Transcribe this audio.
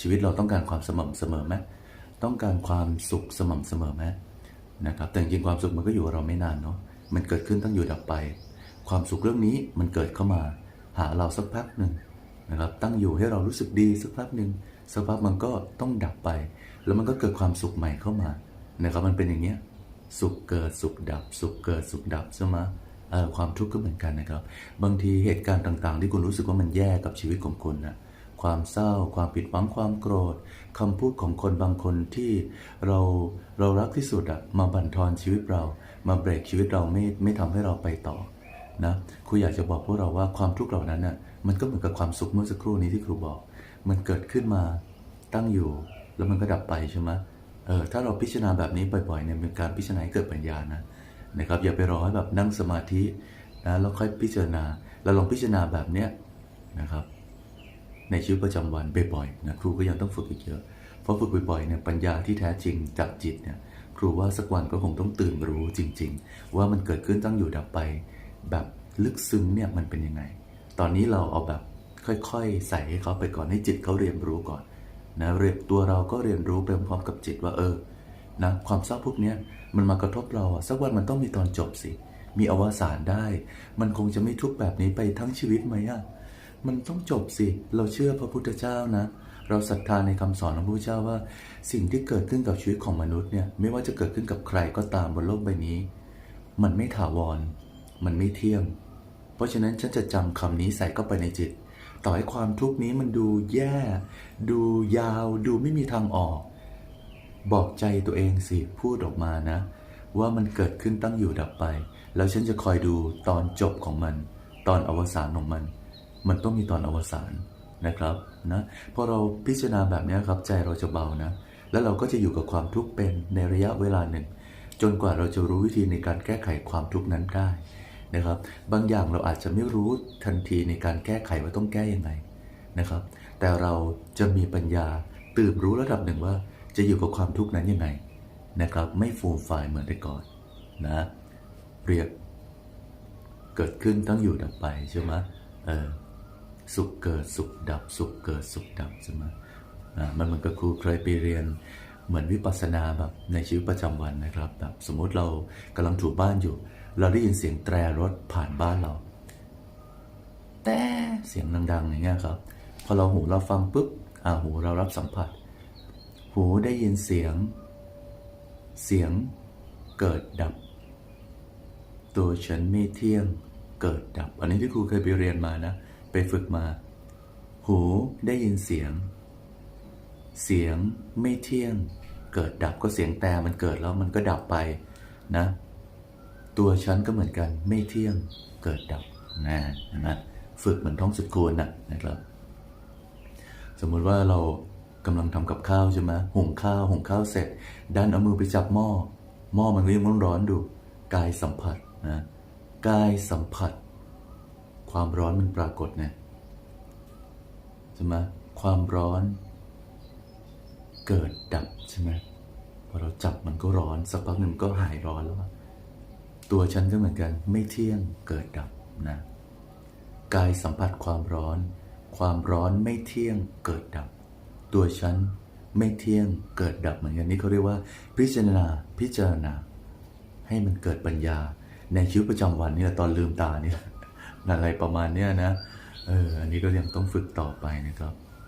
ชีวิตเราต้องการความสม่ำเสมอไหมต้องการความสุขสม่ำเสมอไหมนะครับแต่จริงๆความสุขมันก็อยู่กับเราไม่นานเนาะมันเกิดขึ้นตั้งอยู่ดับไป ความสุขเรื่องนี้มันเกิดเข้ามา หาเราสักพักหนึ่งนะครับตั้งอยู่ให้เรารู้สึกดีสักพักหนึ่งสักพักมันก็ต้องดับไป แล้วมันก็เกิดความสุขใหม่เข้ามานะครับมันเป็นอย่างเนี้ยสุขเกิดสุขดับ สุขเกิดสุขดับใช่ไหมเอ่อความทุกข์ก็เหมือนกันนะครับ บางทีเหตุการณ์ต่างๆ ที่คุณรู้สึกว่ามันแย่กับชีวิตของคุณนะ ความเศร้า ความผิดหวังความโกรธคำพูดของคนบางคนที่เราเรารักที่สุดอะมาบั่นทอนชีวิตเรา มาเบรกชีวิตเราไม่ไม่ทำให้เราไปต่อนะครูอยากจะบอกพวกเราว่าความทุกข์เหล่านั้นน่ะมันก็เหมือนกับความสุขเมื่อสักครู่นี้ที่ครูบอก มันเกิดขึ้นมาตั้งอยู่ แล้วมันก็ดับไปใช่ไหมเออถ้าเราพิจารณาแบบนี้บ่อยๆเนี่ยเป็นการพิจารณาให้เกิดปัญญานะนะครับอย่าไปรอให้แบบนั่งสมาธินะแล้วค่อยพิจารณาเราลองพิจารณาแบบเนี้ยนะครับ ในชีวิตประจำวันบ่อยๆนะครูก็ยังต้องฝึกอีกเยอะ เพราะฝึกบ่อยๆเนี่ยปัญญาที่แท้จริงจากจิตเนี่ยครูว่าสักวันก็คงต้องตื่นรู้จริง ๆ ว่ามันเกิดขึ้นตั้งอยู่ดับไป แบบลึกซึ้งเนี่ยมันเป็นยังไง ตอนนี้เราเอาแบบค่อยๆ ใส่ให้เขาไปก่อนให้จิตเขาเรียนรู้ก่อนนะเรียนตัวเราก็เรียนรู้ไปพร้อมกับจิตว่าเออนะความเศร้าพวกเนี้ยมันมากระทบเราอะสักวันมันต้องมีตอนจบสิ มีอวสานได้ มันคงจะไม่ทุกแบบนี้ไปทั้งชีวิตไหมอะ มันต้องจบสิ เราเชื่อพระพุทธเจ้านะ เราศรัทธาในคำสอนของพระพุทธเจ้าว่า สิ่งที่เกิดขึ้นกับชีวิตของมนุษย์เนี่ยไม่ว่าจะเกิดขึ้นกับใครก็ตามบนโลกใบนี้ มันไม่ถาวร มันไม่เที่ยง เพราะฉะนั้นฉันจะจำคำนี้ใส่เข้าไปในจิต ต่อให้ความทุกข์นี้มันดูแย่ ดูยาว ดูไม่มีทางออก บอกใจตัวเองสิ พูดออกมานะ ว่ามันเกิดขึ้นตั้งอยู่ดับไป แล้วฉันจะคอยดูตอนจบของมัน ตอนอวสานของมัน มันต้องมีตอนอวสานนะครับนะพอเราพิจารณาแบบนี้ครับใจเราจะเบานะ แล้วเราก็จะอยู่กับความทุกข์เป็นในระยะเวลาหนึ่ง จนกว่าเราจะรู้วิธีในการแก้ไขความทุกข์นั้นได้นะครับ บางอย่างเราอาจจะไม่รู้ทันทีในการแก้ไขว่าต้องแก้ยังไงนะครับ แต่เราจะมีปัญญาตื่นรู้ระดับหนึ่งว่า จะอยู่กับความทุกข์นั้นยังไงนะครับ ไม่ฟูมฟายเหมือนแต่ก่อนนะเรียกเกิดขึ้นตั้งอยู่ดับไปใช่ไหมเออ สุขเกิดสุขดับ สุขเกิดสุขดับใช่ไหมอ่ามันเหมือนกับครูเคยไปเรียนเหมือนวิปัสสนาแบบในชีวิตประจำวันนะครับแบบสมมุติเรากำลังถูบ้านอยู่ เราได้ยินเสียงแตรรถผ่านบ้านเรา แต่เสียงดังๆอย่างเงี้ยครับพอเราหูเราฟังปุ๊บอ่าหูเรารับสัมผัส หูได้ยินเสียง เสียงเกิดดับ ตัวฉันไม่เที่ยงเกิดดับ อันนี้ที่ครูเคยไปเรียนมานะ ไปฝึกมา หูได้ยินเสียง เสียงไม่เที่ยง เกิดดับก็เสียงแต่มันเกิดแล้วมันก็ดับไปนะ ตัวฉันก็เหมือนกันไม่เที่ยงเกิดดับนะนะฝึกเหมือนท้องสุดควรนะนะครับ สมมุติว่าเรากำลังทำกับข้าวใช่ไหมหุงข้าวหุงข้าวเสร็จ ดันเอามือไปจับหม้อหม้อมันก็ยังร้อนๆดู กายสัมผัสนะกายสัมผัส ความร้อนมันปรากฏนะใช่ไหมความร้อนเกิดดับใช่ไหมพอเราจับมันก็ร้อนสักพักหนึ่งก็หายร้อนแล้ว ตัวฉันก็เหมือนกัน ไม่เที่ยงเกิดดับนะกายสัมผัสความร้อน ความร้อนไม่เที่ยงเกิดดับ ตัวฉันไม่เที่ยงเกิดดับเหมือนกันนี่เขาเรียกว่า พิจารณาพิจารณา ให้มันเกิดปัญญาในชีวิตประจำวันนี่แหละตอนลืมตานี่ย อะไรประมาณเนี้ยนะเอออันนี้ก็ยังต้องฝึกต่อไปนะครับ